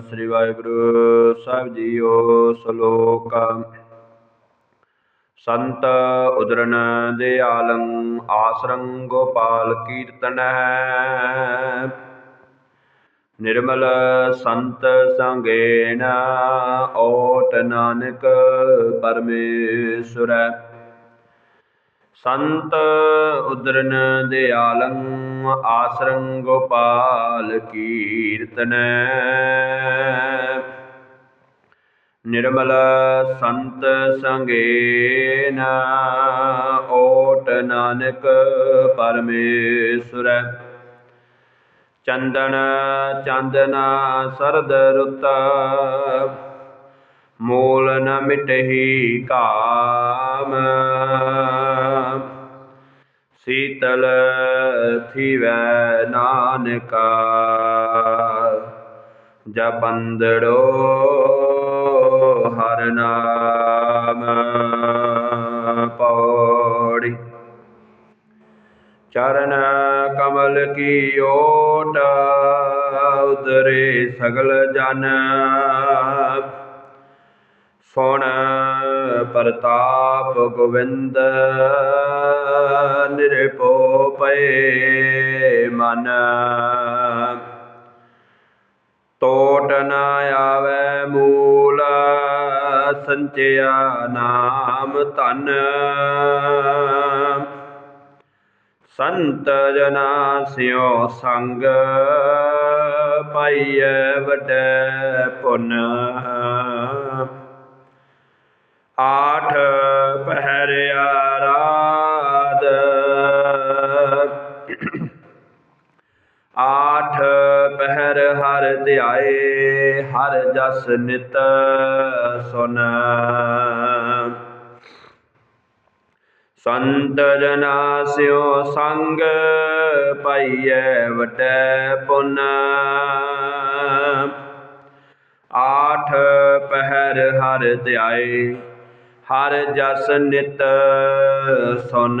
ਸ੍ਰੀ ਵਾਹਿਗੁਰੂ ਸਾਹਿਬ JIO ਸ਼ਲੋਕ। ਸੰਤ ਉਦਰਨ ਦੇ ਆਲੰ ਆਸਰੰ ਗੋਪਾਲ ਕੀਰਤਨ ਹੈ। ਨਿਰਮਲ ਸੰਤ ਸੰਗੇਨ ਓਟ ਨਾਨਕ ਪਰਮੇਸ਼ਰ। ਸੰਤ ਉਦਰਨ ਦਿਆਲੰ ਆਸਰੰ ਗੋਪਾਲ ਕੀਰਤਨ ਨਿਰਮਲ ਸੰਤ ਸੰਗੇਨ, ਓਟ ਨਾਨਕ ਪਰਮੇਸ਼ਰ। ਚੰਦਨ ਚੰਦਨਾ ਸਰਦ ਰੁੱਤ, ਮੂਲ ਨ ਮਿਟਹੀ ਕਾਮ। ਸੀਤਲ ਥੀਵੈ ਨਾਨਕਾ, ਜਪੰਦੜੋ ਹਰ ਨਾਮ ਪੌੜੀ। ਚਰਨ ਕਮਲ ਕੀ ਓਟ ਉਦਰੇ ਸਗਲ ਜਨ। ਸੁਣ ਪ੍ਰਤਾਪ ਗੋਵਿੰਦ ਨਿਰਭਉ ਪਏ ਮਨ। ਤੋਟ ਨਾ ਆਵੈ ਮੂਲ ਸੰਚਿਆ ਨਾਮ ਧਨ। ਸੰਤ ਜਨਾ ਸਿਓ ਸੰਗ ਪਾਈਐ ਵੱਡੇ ਪੁੰਨ। ਆ ਆਠ ਪਹਿਰ ਹਰ ਧਿਆਏ, ਹਰ ਜਸ ਨਿਤ ਸੁਨ। ਸੰਤ ਜਨਾ ਸਿਓ ਸੰਗ ਪਾਈਐ ਵਟੈ ਪੁੰਨ। ਆਠ ਪਹਿਰ ਹਰ ਧਿਆਏ, ਹਰ ਜਸ ਨਿਤ ਸੁਨ।